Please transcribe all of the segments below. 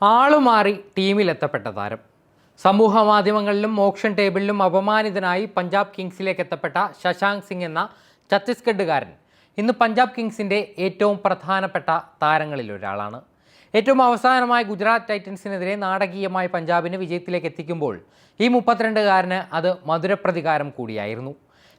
ആളുമാറി ടീമിലെത്തപ്പെട്ട താരം. സമൂഹ മാധ്യമങ്ങളിലും ഓപ്ഷൻ ടേബിളിലും അപമാനിതനായി പഞ്ചാബ് കിങ്സിലേക്ക് എത്തപ്പെട്ട ശശാങ്ക് സിംഗ് എന്ന ഛത്തീസ്ഗഡുകാരൻ ഇന്ന് പഞ്ചാബ് കിങ്സിന്റെ ഏറ്റവും പ്രധാനപ്പെട്ട താരങ്ങളിൽ ഒരാളാണ് ഏറ്റവും അവസാനമായി ഗുജറാത്ത് ടൈറ്റൻസിനെതിരെ നാടകീയമായി പഞ്ചാബിനെ വിജയത്തിലേക്ക് എത്തിക്കുമ്പോൾ ഈ മുപ്പത്തിരണ്ടുകാരന് അത് മധുരപ്രതികാരം കൂടിയായിരുന്നു.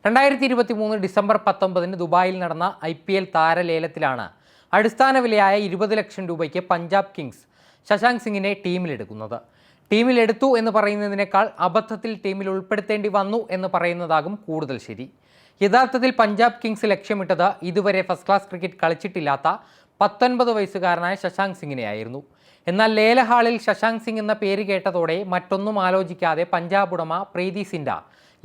രണ്ടായിരത്തി ഇരുപത്തി മൂന്ന് ഡിസംബർ പത്തൊമ്പതിന് ദുബായിൽ നടന്ന ഐ പി എൽ താരലേലത്തിലാണ് അടിസ്ഥാന വിലയായ ഇരുപത് ലക്ഷം രൂപയ്ക്ക് പഞ്ചാബ് കിങ്സ് ശശാങ്ക് സിംഗിനെ ടീമിലെടുക്കുന്നത്. ടീമിലെടുത്തു എന്ന് പറയുന്നതിനേക്കാൾ അബദ്ധത്തിൽ ടീമിൽ ഉൾപ്പെടുത്തേണ്ടി വന്നു എന്ന് പറയുന്നതാകും കൂടുതൽ ശരി. യഥാർത്ഥത്തിൽ പഞ്ചാബ് കിങ്സ് ലക്ഷ്യമിട്ടത് ഇതുവരെ ഫസ്റ്റ് ക്ലാസ് ക്രിക്കറ്റ് കളിച്ചിട്ടില്ലാത്ത പത്തൊൻപത് വയസ്സുകാരനായ ശശാങ്ക് സിംഗിനെയായിരുന്നു എന്നാൽ ലേലഹാളിൽ ശശാങ്ക് സിംഗ് എന്ന പേര് കേട്ടതോടെ മറ്റൊന്നും ആലോചിക്കാതെ പഞ്ചാബ് ഉടമ പ്രീതി സിൻഡ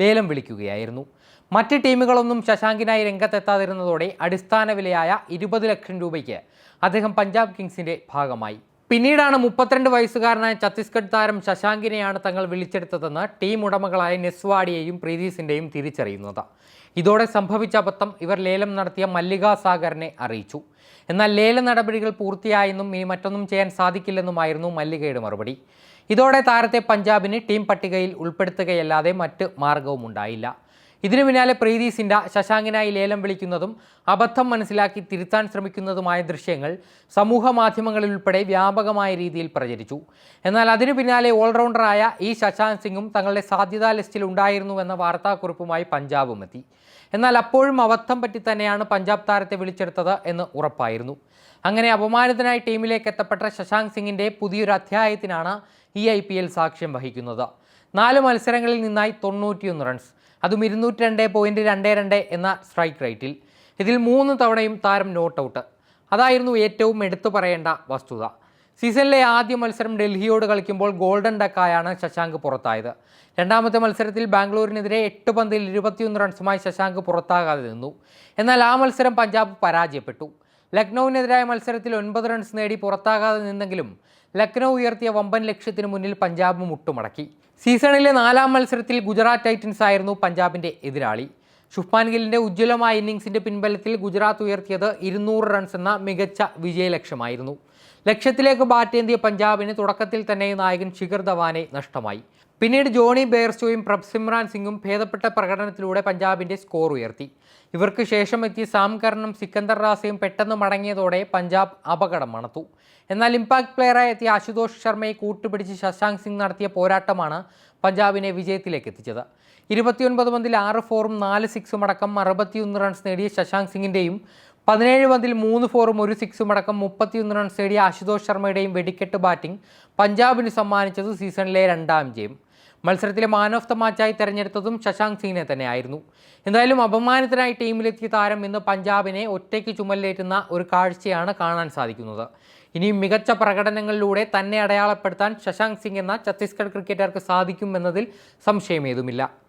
ലേലം വിളിക്കുകയായിരുന്നു. മറ്റ് ടീമുകളൊന്നും ശശാങ്കിനായി രംഗത്തെത്താതിരുന്നതോടെ അടിസ്ഥാന വിലയായ ഇരുപത് ലക്ഷം രൂപയ്ക്ക് അദ്ദേഹം പഞ്ചാബ് കിങ്സിന്റെ ഭാഗമായി. പിന്നീടാണ് മുപ്പത്തിരണ്ട് വയസ്സുകാരനായ ഛത്തീസ്ഗഡ് താരം ശശാങ്കിനെയാണ് തങ്ങൾ വിളിച്ചെടുത്തതെന്ന് ടീം ഉടമകളായ നെസ്വാഡിയെയും പ്രീതീസിന്റെയും തിരിച്ചറിയുന്നത്. ഇതോടെ സംഭവിച്ച അബദ്ധം ഇവർ ലേലം നടത്തിയ മല്ലികാ സാഗറിനെ അറിയിച്ചു. എന്നാൽ ലേല നടപടികൾ പൂർത്തിയായെന്നും ഇനി മറ്റൊന്നും ചെയ്യാൻ സാധിക്കില്ലെന്നുമായിരുന്നു മല്ലികയുടെ മറുപടി. ഇതോടെ താരത്തെ പഞ്ചാബിന് ടീം പട്ടികയിൽ ഉൾപ്പെടുത്തുകയല്ലാതെ മറ്റ് മാർഗവും ഉണ്ടായില്ല ഇതിനു പിന്നാലെ പ്രീതി സിൻഡ ശശാങ്കിനായി ലേലം വിളിക്കുന്നതും അബദ്ധം മനസ്സിലാക്കി തിരുത്താൻ ശ്രമിക്കുന്നതുമായ ദൃശ്യങ്ങൾ സമൂഹ മാധ്യമങ്ങളിൽ ഉൾപ്പെടെ വ്യാപകമായ രീതിയിൽ പ്രചരിച്ചു. എന്നാൽ അതിനു പിന്നാലെ ഓൾറൗണ്ടറായ ഈ ശശാങ്ക് സിംഗും തങ്ങളുടെ സാധ്യതാ ലിസ്റ്റിൽ ഉണ്ടായിരുന്നുവെന്ന വാർത്താക്കുറിപ്പുമായി പഞ്ചാബും എത്തി. എന്നാൽ അപ്പോഴും അബദ്ധം പറ്റി തന്നെയാണ് പഞ്ചാബ് താരത്തെ വിളിച്ചെടുത്തത് എന്ന് ഉറപ്പായിരുന്നു. അങ്ങനെ അപമാനിതനായി ടീമിലേക്ക് എത്തപ്പെട്ട ശശാങ്ക് സിംഗിന്റെ പുതിയൊരു അധ്യായത്തിനാണ് ഈ ഐ സാക്ഷ്യം വഹിക്കുന്നത്. നാല് മത്സരങ്ങളിൽ നിന്നായി തൊണ്ണൂറ്റിയൊന്ന് റൺസ് അതും ഇരുന്നൂറ്റി രണ്ട് പോയിന്റ് രണ്ട് രണ്ട് എന്ന സ്ട്രൈക്ക് റേറ്റിൽ ഇതിൽ മൂന്ന് തവണയും താരം നോട്ട് ഔട്ട് അതായിരുന്നു ഏറ്റവും എടുത്തു പറയേണ്ട വസ്തുത. സീസണിലെ ആദ്യ മത്സരം ഡൽഹിയോട് കളിക്കുമ്പോൾ ഗോൾഡൻ ഡക്കായാണ് ശശാങ്ക് പുറത്തായത്. രണ്ടാമത്തെ മത്സരത്തിൽ ബാംഗ്ലൂരിനെതിരെ എട്ട് പന്തിൽ ഇരുപത്തിയൊന്ന് റൺസുമായി ശശാങ്ക് പുറത്താകാതെ നിന്നു. എന്നാൽ ആ മത്സരം പഞ്ചാബ് പരാജയപ്പെട്ടു. ലക്നൌവിനെതിരായ മത്സരത്തിൽ ഒൻപത് റൺസ് നേടി പുറത്താകാതെ നിന്നെങ്കിലും ലക്നൌ ഉയർത്തിയ വമ്പൻ ലക്ഷ്യത്തിന് മുന്നിൽ പഞ്ചാബ് മുട്ടുമടക്കി. സീസണിലെ നാലാം മത്സരത്തിൽ ഗുജറാത്ത് ടൈറ്റൻസ് ആയിരുന്നു പഞ്ചാബിന്റെ എതിരാളി. ശുഭ്മാൻ ഗില്ലിന്റെ ഉജ്ജ്വലമായ ഇന്നിംഗ്സിന്റെ പിൻബലത്തിൽ ഗുജറാത്ത് ഉയർത്തിയത് ഇരുന്നൂറ് റൺസ് എന്ന മികച്ച വിജയലക്ഷ്യമായിരുന്നു ലക്ഷ്യത്തിലേക്ക് ബാറ്റേന്തിയ പഞ്ചാബിന് തുടക്കത്തിൽ തന്നെ നായകൻ ശിഖർ ധവാനെ നഷ്ടമായി. പിന്നീട് ജോണി ബെയർസ്റ്റോയും പ്രഭ്സിമ്രാൻ സിംഗും ഭേദപ്പെട്ട പ്രകടനത്തിലൂടെ പഞ്ചാബിന്റെ സ്കോർ ഉയർത്തി. ഇവർക്ക് ശേഷം എത്തിയ സാം സിക്കന്ദർ റാസയും പെട്ടെന്ന് മടങ്ങിയതോടെ പഞ്ചാബ് അപകടം മണത്തു. എന്നാൽ ഇമ്പാക്ട് പ്ലെയറായി എത്തിയ ആശുതോഷ് ശർമ്മയെ കൂട്ടുപിടിച്ച് ശശാങ്ക് സിംഗ് നടത്തിയ പോരാട്ടമാണ് പഞ്ചാബിനെ വിജയത്തിലേക്ക് എത്തിച്ചത്. ഇരുപത്തിയൊൻപത് പന്തിൽ ആറ് ഫോറും നാല് സിക്സും അടക്കം അറുപത്തിയൊന്ന് റൺസ് നേടിയ ശശാങ്ക് സിംഗിന്റെയും പതിനേഴ് പന്തിൽ മൂന്ന് ഫോറും ഒരു സിക്സും അടക്കം മുപ്പത്തിയൊന്ന് റൺസ് നേടിയ അശുതോഷ് ശർമ്മയുടെയും വെടിക്കെട്ട് ബാറ്റിംഗ് പഞ്ചാബിന് സമ്മാനിച്ചത് സീസണിലെ രണ്ടാം ജയം. മത്സരത്തിലെ മാൻ ഓഫ് ദ മാച്ചായി തെരഞ്ഞെടുത്തതും ശശാങ്ക് സിംഗിനെ തന്നെയായിരുന്നു. എന്തായാലും അപമാനത്തിനായി ടീമിലെത്തിയ താരം ഇന്ന് പഞ്ചാബിനെ ഒറ്റയ്ക്ക് ചുമലിലേറ്റുന്ന ഒരു കാഴ്ചയാണ് കാണാൻ സാധിക്കുന്നത്. ഇനിയും മികച്ച പ്രകടനങ്ങളിലൂടെ തന്നെ അടയാളപ്പെടുത്താൻ ശശാങ്ക് സിംഗ് എന്ന ഛത്തീസ്ഗഡ് ക്രിക്കറ്റർക്ക് സാധിക്കുമെന്നതിൽ സംശയമേതുമില്ല.